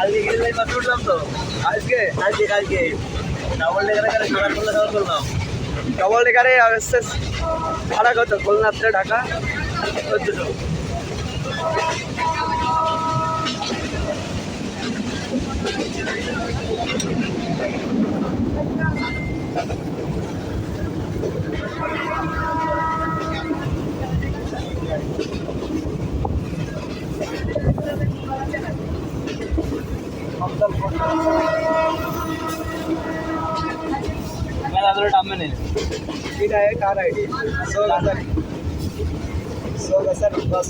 আজকে green line বাসে উঠলাম তো। আজকে আজকে কালকে। ডাবল ডেকারে কারে সারা খুলনা সফর করলাম। ডাবল ডেকারে শেষ ভাড়া কত? খুলনা থেকে ঢাকা? চোদ্দশো। Thank you. टाइम में नहीं ठीक आहे कार आय डी सोल हजार सोल हजार बस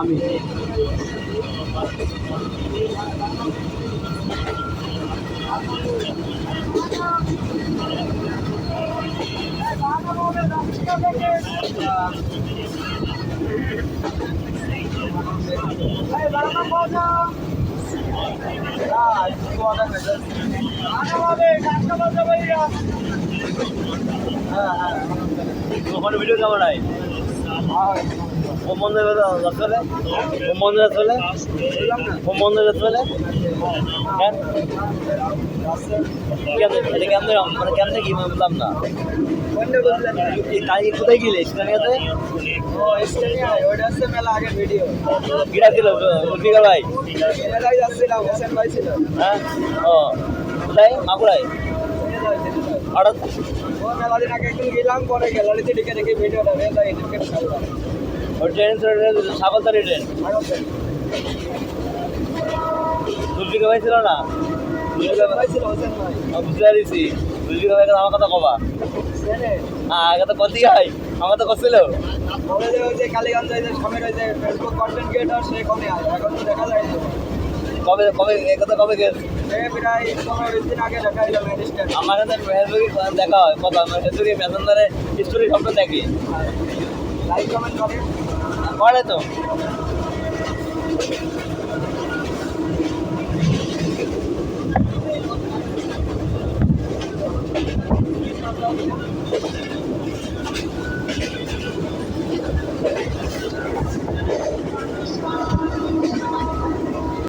আমি। ওখানে ভিডিও কেমন হয়? ও মন্দিরে চলে ও মন্দিরে চলে। ও মন্দিরে চলে হ্যাঁ এটা কেমন মানে কেমন কি বুঝলাম না। কালকে কোথায় গেলে? আগের ভিডিও গিরা ছিল উদ্ভিকা ভাই যাচ্ছিলাম হোসেন ছিল। হ্যাঁ? ও কোথায়? মাগুরায়? হঠাৎ মেলা দিন আগে একদিন গেলাম পরে গ্যালারিতে ঢুকে দেখি ভিডিওটা ওই ট্রেন সাগরতারি ট্রেন উদ্ভিকা ভাই ছিল না? বুঝতে পারিছি। ভাই আমার কথা কবা। হ্যাঁ আগে তো কতই হয় আমার তো কালীগঞ্জ সামনে ফেসবুক কন্টেন্ট ক্রিয়েটর এখন তো দেখা যায় কবে কবে কবে গেছে আমার ফেসবুকে দেখা হয়। কথা ফেসবুকে স্টোরি দেখি। লাইক কমেন্ট করে তো।